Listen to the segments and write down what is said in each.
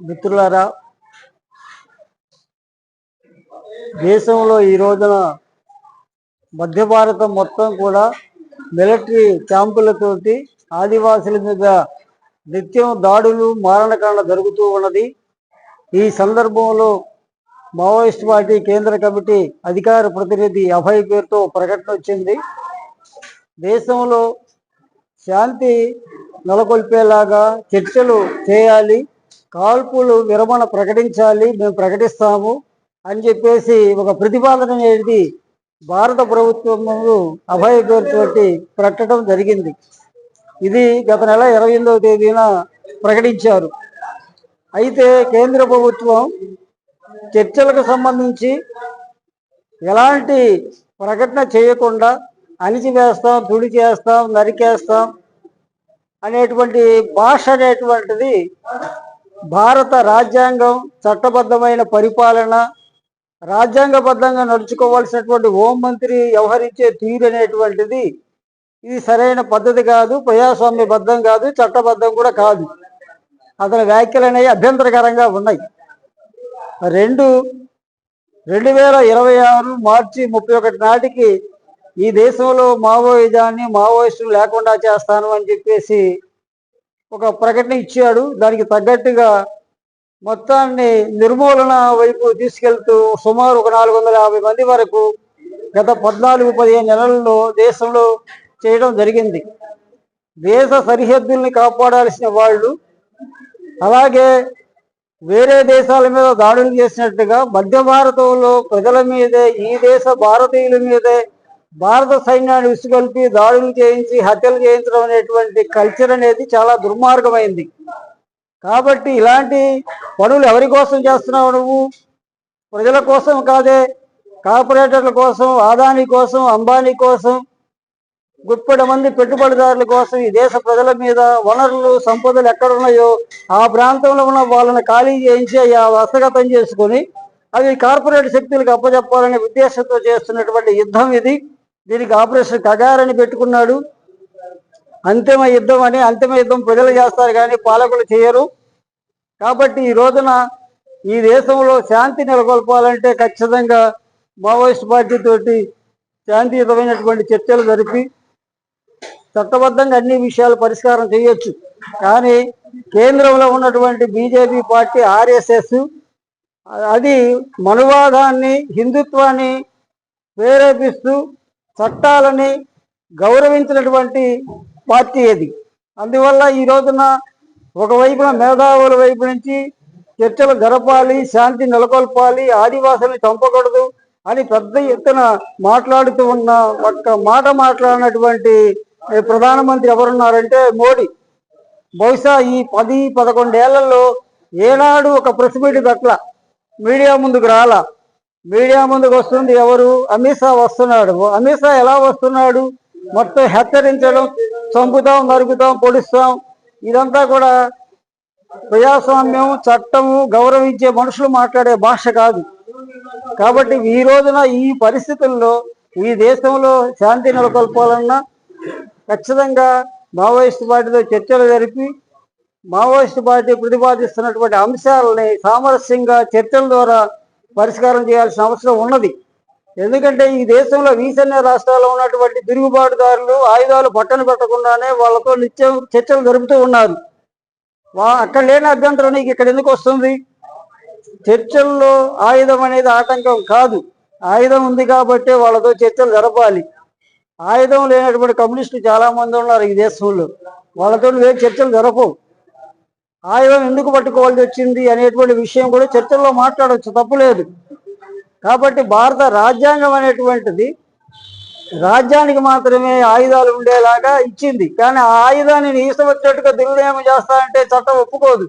మిత్రులారా దేశంలో ఈ రోజున మధ్య భారతం మొత్తం కూడా మిలిటరీ క్యాంపులతోటి ఆదివాసుల మీద నిత్యం దాడులు మారణకాండ జరుగుతూ ఉన్నది. ఈ సందర్భంలో మావోయిస్ట్ పార్టీ కేంద్ర కమిటీ అధికార ప్రతినిధి అభయ్ పేరుతో ప్రకటన వచ్చింది. దేశంలో శాంతి నెలకొల్పేలాగా చర్చలు చేయాలి. కాల్పులు విరమణ ప్రకటించాలి మేము ప్రకటిస్తాము అని చెప్పేసి ఒక ప్రతిపాదన అనేది భారత ప్రభుత్వము అభయ పేరుతోటి పెట్టడం జరిగింది. ఇది గత నెల ఇరవై ఎనిమిదవ తేదీన ప్రకటించారు. అయితే కేంద్ర ప్రభుత్వం చర్చలకు సంబంధించి ఎలాంటి ప్రకటన చేయకుండా అణిచివేస్తాం తుడి చేస్తాం నరికేస్తాం అనేటువంటి భాష అనేటువంటిది భారత రాజ్యాంగం చట్టబద్ధమైన పరిపాలన రాజ్యాంగబద్ధంగా నడుచుకోవాల్సినటువంటి హోంమంత్రి వ్యవహరించే తీరు అనేటువంటిది ఇది సరైన పద్ధతి కాదు ప్రజాస్వామ్యబద్ధం కాదు చట్టబద్ధం కూడా కాదు. అతని వ్యాఖ్యలు అనేవి అభ్యంతరకరంగా ఉన్నాయి. రెండు రెండు వేల ఇరవై ఆరు మార్చి ముప్పై ఒకటి నాటికి ఈ దేశంలో మావోయిజాన్ని మావోయిస్టులు లేకుండా చేస్తాను అని చెప్పేసి ఒక ప్రకటన ఇచ్చాడు. దానికి తగ్గట్టుగా మొత్తాన్ని నిర్మూలన వైపు తీసుకెళ్తూ సుమారు ఒక నాలుగు వందల యాభై మంది వరకు గత పద్నాలుగు పదిహేను నెలల్లో దేశంలో చేయడం జరిగింది. దేశ సరిహద్దుల్ని కాపాడాల్సిన వాళ్ళు అలాగే వేరే దేశాల మీద దాడులు చేసినట్టుగా మధ్య భారతంలో ప్రజల మీదే ఈ దేశ భారతీయుల మీదే భారత సైన్యాన్ని విసుగొల్పి దాడులు చేయించి హత్యలు చేయించడం అనేటువంటి కల్చర్ అనేది చాలా దుర్మార్గమైంది. కాబట్టి ఇలాంటి పనులు ఎవరి కోసం చేస్తున్నావు నువ్వు? ప్రజల కోసం కాదే కార్పొరేటర్ల కోసం ఆదాని కోసం అంబానీ కోసం గుప్పటి మంది పెట్టుబడిదారుల కోసం ఈ దేశ ప్రజల మీద వనరులు సంపదలు ఎక్కడున్నాయో ఆ ప్రాంతంలో ఉన్న వాళ్ళని ఖాళీ చేయించి ఆ హస్తగతం చేసుకొని అవి కార్పొరేట్ శక్తులకు అప్పచెప్పాలనే ఉద్దేశంతో చేస్తున్నటువంటి యుద్ధం ఇది. దీనికి ఆపరేషన్ కగారని పెట్టుకున్నాడు. అంతిమ యుద్ధం అని అంతిమ యుద్ధం ప్రజలు చేస్తారు కానీ పాలకులు చేయరు. కాబట్టి ఈ రోజున ఈ దేశంలో శాంతి నెలకొల్పాలంటే ఖచ్చితంగా మావోయిస్ట్ పార్టీ తోటి శాంతియుతమైనటువంటి చర్చలు జరిపి చట్టబద్ధంగా అన్ని విషయాలు పరిష్కారం చేయొచ్చు. కానీ కేంద్రంలో ఉన్నటువంటి బీజేపీ పార్టీ ఆర్ఎస్ఎస్ అది మనువాదాన్ని హిందుత్వాన్ని ప్రేరేపిస్తూ చట్టాలని గౌరవించినటువంటి పార్టీ ఇది అందువల్ల ఈ రోజున ఒకవైపున మేధావుల వైపు నుంచి చర్చలు జరపాలి శాంతి నెలకొల్పాలి ఆదివాసుల్ని చంపకూడదు అని పెద్ద ఎత్తున మాట్లాడుతూ ఉన్న ఒక్క మాట మాట్లాడినటువంటి ప్రధానమంత్రి ఎవరున్నారంటే మోడీ. బహుశా ఈ పది పదకొండేళ్ళలో ఏనాడు ఒక ప్రెస్ మీట్ పట్ల మీడియా ముందుకు రాలా. మీడియా ముందుకు వస్తుంది ఎవరు? అమిత్ షా వస్తున్నాడు. అమిత్ షా ఎలా వస్తున్నాడు? మొత్తం హెచ్చరించడం చంపుతాం నరుకుతాం పొడుస్తాం. ఇదంతా కూడా ప్రజాస్వామ్యం చట్టము గౌరవించే మనుషులు మాట్లాడే భాష కాదు. కాబట్టి ఈ రోజున ఈ పరిస్థితుల్లో ఈ దేశంలో శాంతి నెలకొల్పాలన్నా ఖచ్చితంగా మావోయిస్ట్ పార్టీతో చర్చలు జరిపి మావోయిస్ట్ పార్టీ ప్రతిపాదిస్తున్నటువంటి అంశాలని సామరస్యంగా చర్చల ద్వారా పరిష్కారం చేయాల్సిన అవసరం ఉన్నది. ఎందుకంటే ఈ దేశంలో ఈశాన్య రాష్ట్రాల్లో ఉన్నటువంటి తిరుగుబాటుదారులు ఆయుధాలు పట్టణ పెట్టకుండానే వాళ్ళతో నిత్యం చర్చలు జరుపుతూ ఉన్నారు. అక్కడ లేని అభ్యంతరం నీకు ఇక్కడ ఎందుకు వస్తుంది? చర్చల్లో ఆయుధం అనేది ఆటంకం కాదు. ఆయుధం ఉంది కాబట్టి వాళ్ళతో చర్చలు జరపాలి. ఆయుధం లేనటువంటి కమ్యూనిస్టులు చాలా మంది ఉన్నారు ఈ దేశంలో. వాళ్ళతో ఏ చర్చలు జరపవు. ఆయుధం ఎందుకు పట్టుకోవాల్సి వచ్చింది అనేటువంటి విషయం కూడా చర్చల్లో మాట్లాడవచ్చు తప్పులేదు కాబట్టి భారత రాజ్యాంగం అనేటువంటిది రాజ్యానికి మాత్రమే ఆయుధాలు ఉండేలాగా ఇచ్చింది. కానీ ఆ ఆయుధాన్ని నీ ఇష్టం వచ్చినట్టుగా దుర్వినియోగం చేస్తానంటే చట్టం ఒప్పుకోదు.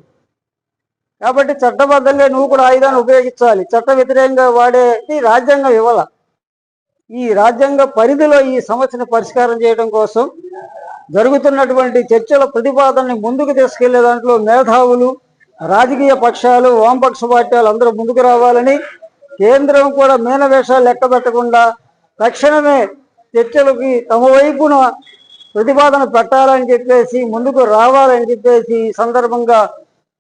కాబట్టి చట్టబద్ధంగా నువ్వు కూడా ఆయుధాన్ని ఉపయోగించాలి. చట్ట వ్యతిరేకంగా వాడేది రాజ్యాంగం ఇవ్వాల. ఈ రాజ్యాంగ పరిధిలో ఈ సమస్యను పరిష్కారం చేయడం కోసం జరుగుతున్నటువంటి చర్చల ప్రతిపాదనని ముందుకు తీసుకెళ్ళే దాంట్లో మేధావులు రాజకీయ పక్షాలు వామపక్ష పార్టీలు అందరూ ముందుకు రావాలని కేంద్రం కూడా మీనవేషాలు లెక్క పెట్టకుండా తక్షణమే చర్చలకి తమ వైపున ప్రతిపాదన పెట్టాలని చెప్పేసి ముందుకు రావాలని చెప్పేసి ఈ సందర్భంగా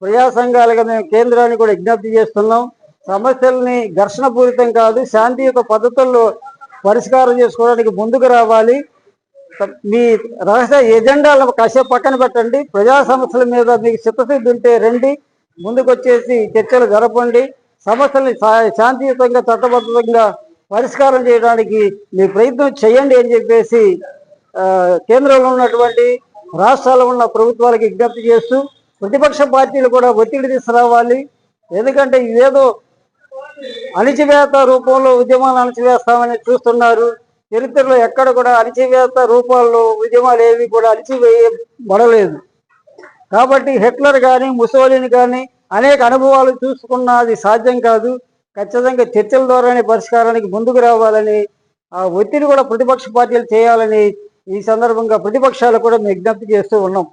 ప్రజా సంఘాలుగా మేము కేంద్రాన్ని కూడా విజ్ఞప్తి చేస్తున్నాం. సమస్యల్ని ఘర్షణపూరితం కాదు శాంతియుత పద్ధతుల్లో పరిష్కారం చేసుకోవడానికి ముందుకు రావాలి. మీ రహస్య ఎజెండాలను కాసేపు పక్కన పెట్టండి. ప్రజా సమస్యల మీద మీకు చిత్తశుద్ధి ఉంటే రండి. ముందుకు వచ్చేసి చర్చలు జరపండి. సమస్యల్ని శాంతియుతంగా చట్టబద్ధంగా పరిష్కారం చేయడానికి మీ ప్రయత్నం చేయండి అని చెప్పేసి కేంద్రంలో ఉన్నటువంటి రాష్ట్రాల్లో ఉన్న ప్రభుత్వాలకు విజ్ఞప్తి చేస్తూ ప్రతిపక్ష పార్టీలు కూడా ఒత్తిడి తీసుకురావాలి. ఎందుకంటే ఇదేదో అణిచివేత రూపంలో ఉద్యమాలు అణిచివేస్తామని చూస్తున్నారు. చరిత్రలో ఎక్కడ కూడా అణచివేత రూపాల్లో ఉద్యమాలు ఏవి కూడా అణచివేయబడలేదు. కాబట్టి హిట్లర్ కానీ ముసోలిని కానీ అనేక అనుభవాలు చూసుకున్నది సాధ్యం కాదు. ఖచ్చితంగా చర్చల ద్వారానే పరిష్కారానికి ముందుకు రావాలని ఆ ఒత్తిడి కూడా ప్రతిపక్ష పార్టీలు చేయాలని ఈ సందర్భంగా ప్రతిపక్షాలు కూడా విజ్ఞప్తి చేస్తూ ఉన్నాం.